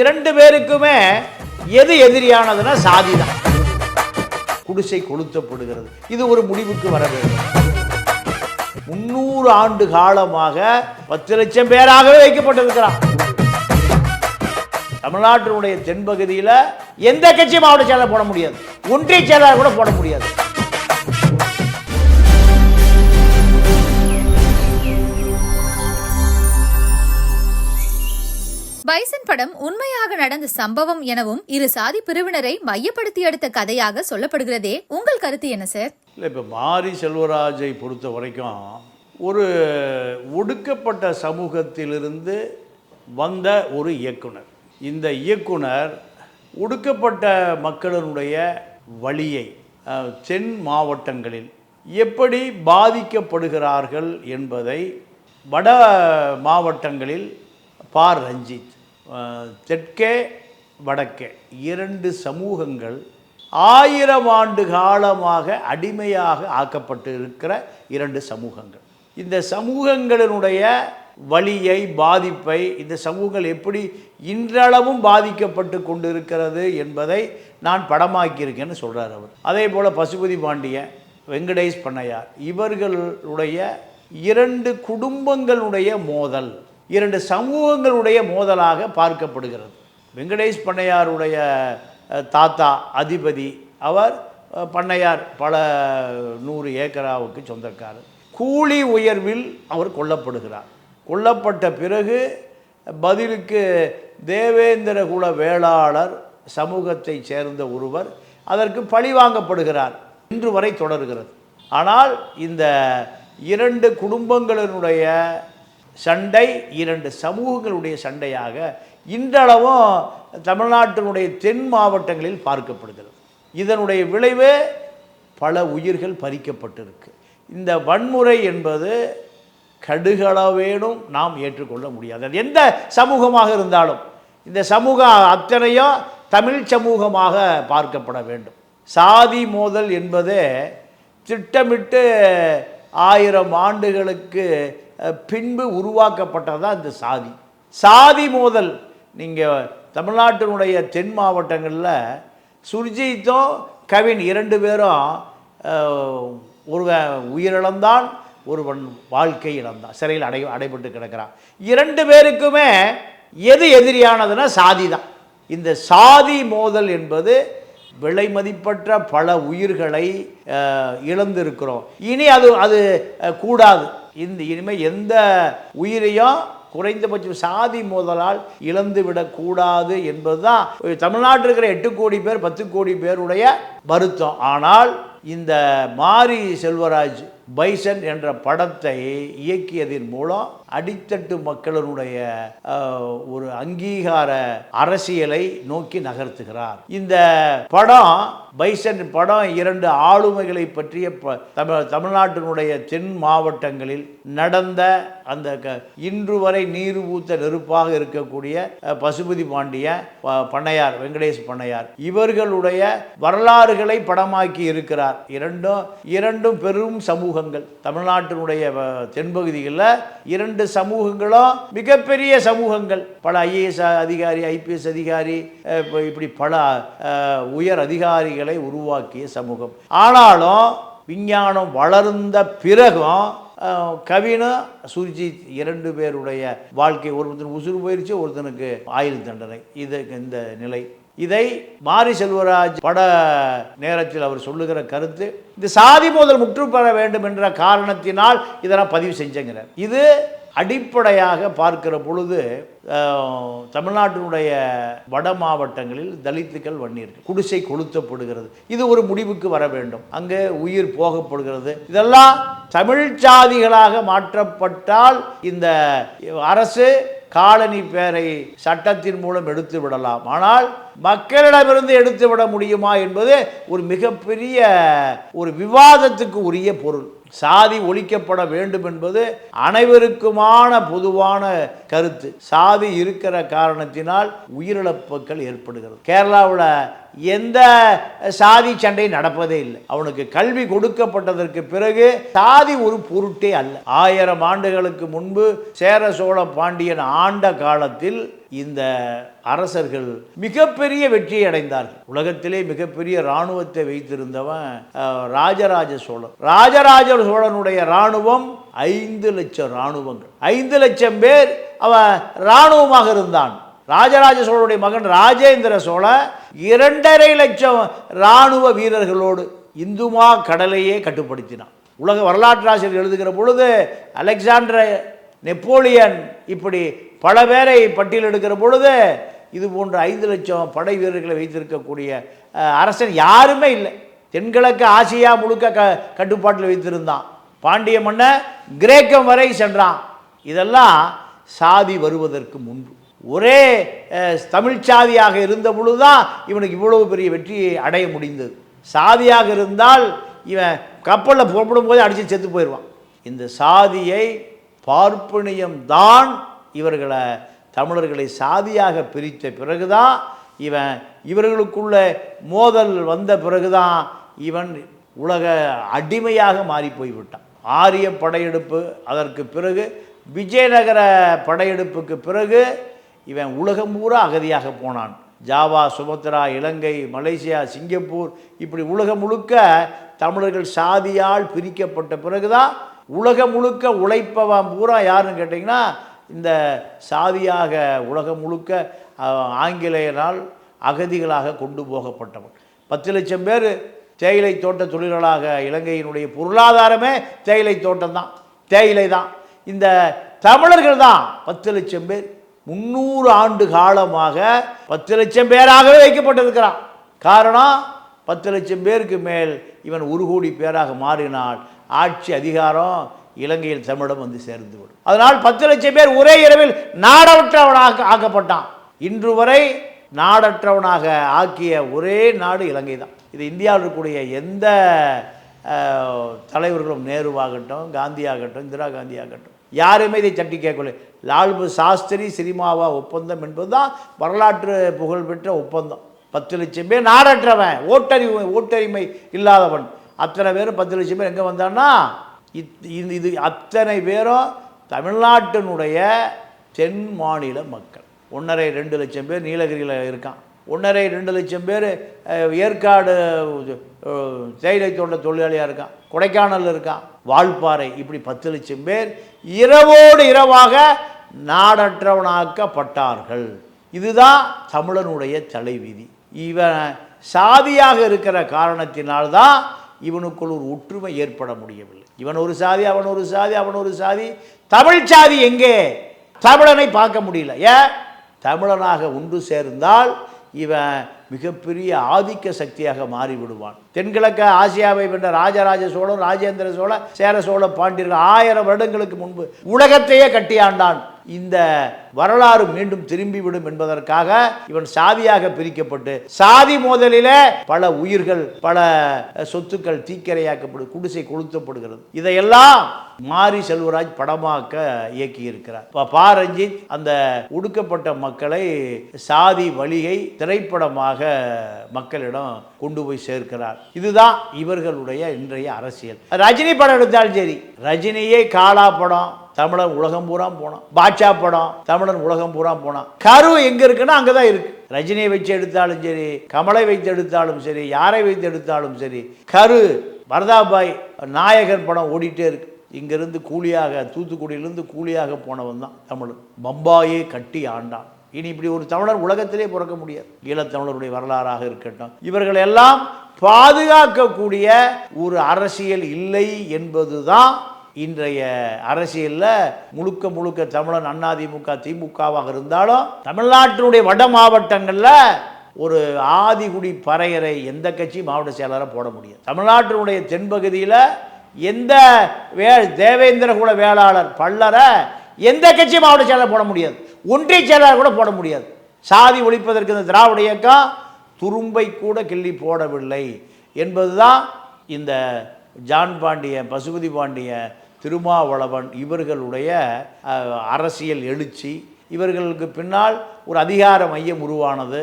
இரண்டு பேருக்குமே எது எதிரியானதுன்னா சாதி தான் குடிசை கொளுத்தப்படுகிறது. இது ஒரு முடிவுக்கு வர வேண்டும். முன்னூறு ஆண்டு காலமாக பத்து லட்சம் பேராகவே வைக்கப்பட்டிருக்கிறான் தமிழ்நாட்டினுடைய தென்பகுதியில் எந்த கட்சி மாவட்ட செயலர் போட முடியாது. ஒன்றிய செயலாளர் கூட போட முடியாது. பைசன் படம் உண்மையாக நடந்த சம்பவம் எனவும் இரு சாதி பிரிவினரை மையப்படுத்தி எடுத்த கதையாக சொல்லப்படுகிறதே உங்கள் கருத்து என்ன சார்? இல்லை இப்போ மாரி செல்வராஜை பொறுத்த வரைக்கும் ஒரு ஒடுக்கப்பட்ட சமூகத்திலிருந்து வந்த ஒரு இயக்குனர். இந்த இயக்குனர் ஒடுக்கப்பட்ட மக்களினுடைய வழியை தென் மாவட்டங்களில் எப்படி பாதிக்கப்படுகிறார்கள் என்பதை வட மாவட்டங்களில் பார் ரஞ்சித் தெற்கே வடக்கே. இரண்டு சமூகங்கள் ஆயிரம் ஆண்டு காலமாக அடிமையாக ஆக்கப்பட்டு இருக்கிற இரண்டு சமூகங்கள். இந்த சமூகங்களினுடைய வழியை பாதிப்பை இந்த சமூகங்கள் எப்படி இன்றளவும் பாதிக்கப்பட்டு கொண்டிருக்கிறது என்பதை நான் படமாக்கியிருக்கேன்னு சொல்கிறார் அவர். அதே போல் பசுபதி பாண்டியன் வெங்கடேஷ் பண்ணையார் இவர்களுடைய இரண்டு குடும்பங்களுடைய மோதல். இரண்டு சமூகங்களுடைய மோதலாக பார்க்கப்படுகிறது. வெங்கடேஷ் பண்ணையாருடைய தாத்தா அதிபதி அவர் பண்ணையார் பல நூறு ஏக்கராவுக்கு சொந்தக்காரர். கூலி உயர்வில் அவர் கொல்லப்படுகிறார். கொல்லப்பட்ட பிறகு பதிலுக்கு தேவேந்திர குல வேளாளர் சமூகத்தைச் சேர்ந்த ஒருவர் அதற்கு பழி வாங்கப்படுகிறார் இன்று வரை தொடர்கிறது. ஆனால் இந்த இரண்டு குடும்பங்களினுடைய சண்டை இரண்டு சமூகங்களுடைய சண்டையாக இன்றளவும் தமிழ்நாட்டினுடைய தென் மாவட்டங்களில் பார்க்கப்படுகிறது. இதனுடைய விளைவு பல உயிர்கள் பறிக்கப்பட்டிருக்கு. இந்த வன்முறை என்பது கடுகளவேனும் நாம் ஏற்றுக்கொள்ள முடியாது. அது எந்த சமூகமாக இருந்தாலும் இந்த சமூகம் அத்தனையும் தமிழ் சமூகமாக பார்க்கப்பட வேண்டும். சாதி மோதல் என்பது திட்டமிட்டு ஆயிரம் ஆண்டுகளுக்கு பின்பு உருவாக்கப்பட்டதான் இந்த சாதி. சாதி மோதல். நீங்கள் தமிழ்நாட்டினுடைய தென் மாவட்டங்களில் சுர்ஜித்தும் கவின் இரண்டு பேரும் ஒருவன் உயிரிழந்தான் ஒருவன் வாழ்க்கை இழந்தான். சிறையில் அடை அடைபட்டு கிடக்கிறான். இரண்டு பேருக்குமே எது எதிரியானதுன்னா சாதி தான் இந்த சாதி மோதல் என்பது விலை மதிப்பற்ற பல உயிர்களை இழந்திருக்கிறோம். இனி அது அது கூடாது. இந்த இனிமேல் எந்த உயிரையும் குறைந்தபட்சம் சாதி மோதலால் இழந்து விடக்கூடாது என்பதுதான். தமிழ்நாட்டில் இருக்கிற எட்டு கோடி பேர் பத்து கோடி பேருடைய வருத்தம். ஆனால் இந்த மாரி செல்வராஜ் பைசன் என்ற படத்தை இயக்கியதன் மூலம் அடித்தட்டு மக்களினுடைய ஒரு அங்கீகார அரசியலை நோக்கி நகர்த்துகிறார். இந்த படம் பைசன் படம் இரண்டு ஆளுமைகளை பற்றிய ப- தமிழ் தமிழ்நாட்டினுடைய தென் மாவட்டங்களில் நடந்த அந்த க- இன்று வரை நீர் ஊத்த நெருப்பாக இருக்கக்கூடிய பசுபதி பாண்டியன் ப- பண்ணையார் வெங்கடேஷ் பண்ணையார் இவர்களுடைய வரலாறுகளை படமாக்கி இருக்கிறார். இரண்டும் இரண்டும் பெரும் சமூகங்கள். தமிழ்நாட்டினுடைய தென்பகுதிகளில் இரண்டு சமூகங்களும் மிகப்பெரிய சமூகங்கள். பல ஐஏஎஸ் அதிகாரி ஐபிஎஸ் அதிகாரி இப்படி பல உயர் அதிகாரிகளை உருவாக்கிய சமூகம். ஆனாலும் விஞ்ஞானம் வளர்ந்த பிறகும் கவினும் சுர்ஜித் இரண்டு பேருடைய வாழ்க்கை ஒருத்தனுக்கு உசுறு போயிருச்சு ஒருத்தனுக்கு ஆயுள் தண்டனை. இது இந்த நிலை. இதை மாரி செல்வராஜ் பட நேரத்தில் அவர் சொல்லுகிற கருத்து இந்த சாதி மோதல் முற்று பெற வேண்டும் என்ற காரணத்தினால் இதை நான் பதிவு செஞ்சேங்கிறார். இது அடிப்படையாக பார்க்கிற பொழுது தமிழ்நாட்டினுடைய வட மாவட்டங்களில் தலித்துக்கள் வன்னியர்கள் குடிசை கொளுத்தப்படுகிறது. இது ஒரு முடிவுக்கு வர வேண்டும். அங்கே உயிர் போகப்படுகிறது. இதெல்லாம் தமிழ் சாதிகளாக மாற்றப்பட்டால் இந்த அரசு காலனி பேரை சட்டத்தின் மூலம் எடுத்து விடலாம். ஆனால் மக்களிடமிருந்து எடுத்து விட முடியுமா என்பது ஒரு மிகப்பெரிய ஒரு விவாதத்துக்கு உரிய பொருள். சாதி ஒழிக்கப்பட வேண்டும் என்பது அனைவருக்குமான பொதுவான கருத்து. சாதி இருக்கிற காரணத்தினால் உயிரிழப்புகள் ஏற்படுகிறது. கேரளாவில் எந்த சாதி சண்டை நடப்பதே இல்லை. அவனுக்கு கல்வி கொடுக்கப்பட்டதற்கு பிறகு சாதி ஒரு பொருட்டே அல்ல. ஆயிரம் ஆண்டுகளுக்கு முன்பு சேர சோழ பாண்டியன் ஆண்ட காலத்தில் இந்த அரசர்கள் மிகப்பெரிய வெற்றியை அடைந்தார்கள். உலகத்திலே மிகப்பெரிய இராணுவத்தை வைத்திருந்தவன் ராஜராஜ சோழன். ராஜராஜ சோழனுடைய இராணுவம் ஐந்து லட்சம் இராணுவங்கள். ஐந்து லட்சம் பேர் அவன் இராணுவமாக இருந்தான். ராஜராஜ சோழனுடைய மகன் ராஜேந்திர சோழன் இரண்டரை லட்சம் இராணுவ வீரர்களோடு இந்துமா கடலையே கட்டுப்படுத்தினான். உலக வரலாற்றாசிரியர் எழுதுகிற பொழுது அலெக்சாண்டர் நெப்போலியன் இப்படி பல பேரை பட்டியல் எடுக்கிற பொழுது இது போன்ற ஐந்து லட்சம் படை வீரர்களை வைத்திருக்கக்கூடிய அரசன் யாருமே இல்லை. தென்கிழக்கு ஆசியா முழுக்க க கட்டுப்பாட்டில் வைத்திருந்தான். பாண்டிய மன்னன் கிரேக்கம் வரை சென்றான். இதெல்லாம் சாதி வருவதற்கு முன்பு. ஒரே அஹ், தமிழ் சாதியாக இருந்த பொழுதுதான் இவனுக்கு இவ்வளவு பெரிய வெற்றியை அடைய முடிந்தது. சாதியாக இருந்தால் இவன் கப்பலில் புறப்படும் போது அடித்து செத்து போயிடுவான். இந்த சாதியை பார்ப்பனியம் தான் இவர்களை தமிழர்களை சாதியாக பிரித்த பிறகுதான் இவன் இவர்களுக்குள்ள மோதல் வந்த பிறகுதான் இவன் உலக அடிமையாக மாறி போய்விட்டான் ஆரிய படையெடுப்பு அதற்கு பிறகு விஜயநகர படையெடுப்புக்கு பிறகு இவன் உலகம் பூரா அகதியாக போனான். Java Sumatra Ilangai Malaysia Singapore இப்படி உலகம் முழுக்க தமிழர்கள் சாதியால் பிரிக்கப்பட்ட பிறகுதான் உலகம் முழுக்க உழைப்பவன் பூரா யாருன்னு கேட்டிங்கன்னா இந்த சாதியாக உலகம் முழுக்க ஆங்கிலேயரால் அகதிகளாக கொண்டு போகப்பட்டவன். பத்து லட்சம் பேர் தேயிலை தோட்ட தொழிலாளாக இலங்கையினுடைய பொருளாதாரமே தேயிலை தோட்டம் தான் தேயிலை தான் இந்த தமிழர்கள் தான் பத்து லட்சம் பேர். முந்நூறு ஆண்டு காலமாக பத்து லட்சம் பேராகவே வைக்கப்பட்டிருக்கிறான். காரணம் பத்து லட்சம் பேருக்கு மேல் இவன் ஒரு கோடி பேராக மாறினால் ஆட்சி அதிகாரம் இலங்கையில் தமிழிடம் வந்து சேர்ந்து விடும் அதனால் பத்து லட்சம் பேர் ஒரே இரவில் நாடற்றவனாக ஆக்கப்பட்டான். இன்று வரை நாடற்றவனாக ஆக்கிய ஒரே நாடு இலங்கை தான் இது இந்தியாவில் இருக்கக்கூடிய எந்த தலைவர்களும் நேருவாகட்டும் காந்தியாகட்டும் இந்திரா காந்தியாகட்டும் யாருமே இதை தட்டி கேட்கவில்லை. லால்பு சாஸ்திரி சினிமாவா ஒப்பந்தம் என்பது தான் வரலாற்று புகழ்பெற்ற ஒப்பந்தம். பத்து லட்சம் பேர் நாடற்றவன் ஓட்டறிவு ஓட்டறிமை இல்லாதவன். அத்தனை பேரும் பத்து லட்சம் பேர் எங்கே வந்தான்னா இத் இது இது அத்தனை பேரும் தமிழ்நாட்டினுடைய தென் மாநில மக்கள். ஒன்றரை ரெண்டு லட்சம் பேர் நீலகிரியில் இருக்கான். ஒன்றரை ரெண்டு லட்சம் பேர் ஏற்காடு தேயிலை தோட்ட தொழிலாளியாக இருக்கான் கொடைக்கானல் இருக்கான் வால்பாறை. இப்படி பத்து லட்சம் பேர் இரவோடு இரவாக நாடற்றவனாக்கப்பட்டார்கள். இதுதான் தமிழனுடைய தலைவிதி. இவன் சாதியாக இருக்கிற காரணத்தினால்தான் இவனுக்குள் ஒரு ஒற்றுமை ஏற்பட முடியவில்லை. இவன் ஒரு சாதி அவன் ஒரு சாதி அவன் ஒரு சாதி. தமிழ் சாதி எங்கே? தமிழனை பார்க்க முடியல. ஏன்? தமிழனாக ஒன்று சேர்ந்தால் இவன் மிகப்பெரிய ஆதிக்க சக்தியாக மாறிவிடுவான். தென்கிழக்க ஆசியாவை வென்ற ராஜராஜ சோழன் ராஜேந்திர சோழ சேர சோழ பாண்டியர்கள் ஆயிரம் வருடங்களுக்கு முன்பு உலகத்தையே கட்டியாண்டான். இந்த வரலாறு மீண்டும் திரும்பிவிடும் என்பதற்காக இவன் சாதியாக பிரிக்கப்பட்டு சாதி மோதலிலே பல உயிர்கள் பல சொத்துக்கள் தீக்கரையாக்கப்படும் குடிசை கொளுத்தப்படுகிறது. இதையெல்லாம் மாரி செல்வராஜ் படமாக்க இயக்கியிருக்கிறார். இப்போ பா ரஞ்சித் அந்த ஒடுக்கப்பட்ட மக்களை சாதி வழியை திரைப்படமாக மக்களிடம் கொண்டு போய் சேர்க்கிறார். இதுதான் இவர்களுடைய இன்றைய அரசியல். ரஜினி படம் எடுத்தாலும் சரி ரஜினியே காலா படம் தமிழன் உலகம் பூரா போனான். பாட்சா படம் தமிழன் உலகம் பூரா போனான். கரு எங்க இருக்குன்னா அங்கே தான் இருக்கு. ரஜினியை வச்சு எடுத்தாலும் சரி கமலை வைத்து எடுத்தாலும் சரி யாரை வைத்து எடுத்தாலும் சரி கரு வரதாபாய் நாயகன் படம் ஓடிட்டே இருக்கு. இங்கிருந்து கூலியாக தூத்துக்குடியிலிருந்து கூலியாக போனவன் தான் தமிழன். பம்பாயே கட்டி ஆண்டான். இனி இப்படி ஒரு தமிழர் உலகத்திலே பிறக்க முடியாது. ஈழத்தமிழருடைய வரலாறாக இருக்கட்டும். இவர்கள் எல்லாம் பாதுகாக்கக்கூடிய ஒரு அரசியல் இல்லை என்பதுதான் இன்றைய அரசியலில் முழுக்க முழுக்க தமிழன் அண்ணாதிமுக திமுகவாக இருந்தாலும் தமிழ்நாட்டினுடைய வட மாவட்டங்களில் ஒரு ஆதிகுடி பறையரை எந்த கட்சி மாவட்ட செயலராக போட முடியாது. தமிழ்நாட்டினுடைய தென்பகுதியில் எந்த வே தேவேந்திர குல வேளாளர் பல்லரை எந்த கட்சி மாவட்ட செயலர் போட முடியாது. ஒன்றிய செயலாளர் கூட போட முடியாது. சாதி ஒழிப்பதற்கு இந்த திராவிட இயக்கம் துரும்பை கூட கிள்ளி போடவில்லை என்பதுதான் இந்த ஜான் பாண்டியன் பசுபதி பாண்டியன் திருமாவளவன் இவர்களுடைய அரசியல் எழுச்சி இவர்களுக்கு பின்னால் ஒரு அதிகார மையம் உருவானது.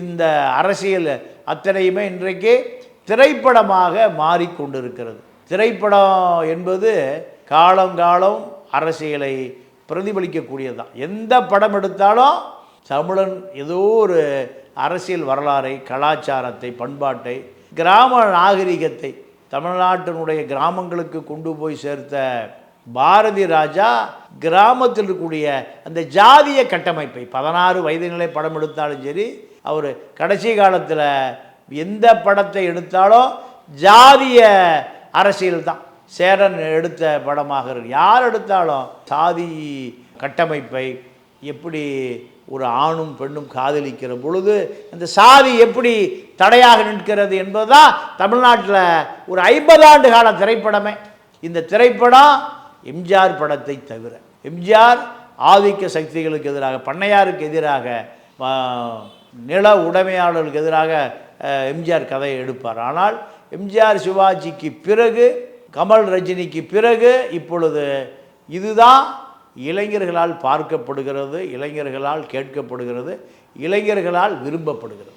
இந்த அரசியல் அத்தனையுமே இன்றைக்கு திரைப்படமாக மாறிக்கொண்டிருக்கிறது திரைப்படம் என்பது காலங்காலம் அரசியலை பிரதிபலிக்கக்கூடியது தான். எந்த படம் எடுத்தாலும் தமிழன் ஏதோ ஒரு அரசியல் வரலாறை கலாச்சாரத்தை பண்பாட்டை கிராம நாகரிகத்தை தமிழ்நாட்டினுடைய கிராமங்களுக்கு கொண்டு போய் சேர்த்த பாரதி ராஜா கிராமத்தில் இருக்கக்கூடிய அந்த ஜாதிய கட்டமைப்பை பதினாறு வயது நிலை படம் எடுத்தாலும் சரி அவர் கடைசி காலத்தில் எந்த படத்தை எடுத்தாலும் ஜாதிய அரசியல் தான். சேரன் எடுத்த படமாக இருக்கு. யார் எடுத்தாலும் சாதி கட்டமைப்பை எப்படி ஒரு ஆணும் பெண்ணும் காதலிக்கிற பொழுது அந்த சாதி எப்படி தடையாக நிற்கிறது என்பதுதான் தமிழ்நாட்டில் ஒரு ஐம்பது ஆண்டு கால திரைப்படமே. இந்த திரைப்படம் எம்ஜிஆர் படத்தை தவிர எம்ஜிஆர் ஆதிக்க சக்திகளுக்கு எதிராக பண்ணையாருக்கு எதிராக நில உடைமையாளர்களுக்கு எதிராக எம்ஜிஆர் கதையை எடுப்பார். ஆனால் எம்ஜிஆர் சிவாஜிக்கு பிறகு கமல் ரஜினிக்கு பிறகு இப்பொழுது இதுதான் இளைஞர்களால் பார்க்கப்படுகிறது இளைஞர்களால் கேட்கப்படுகிறது இளைஞர்களால் விரும்பப்படுகிறது.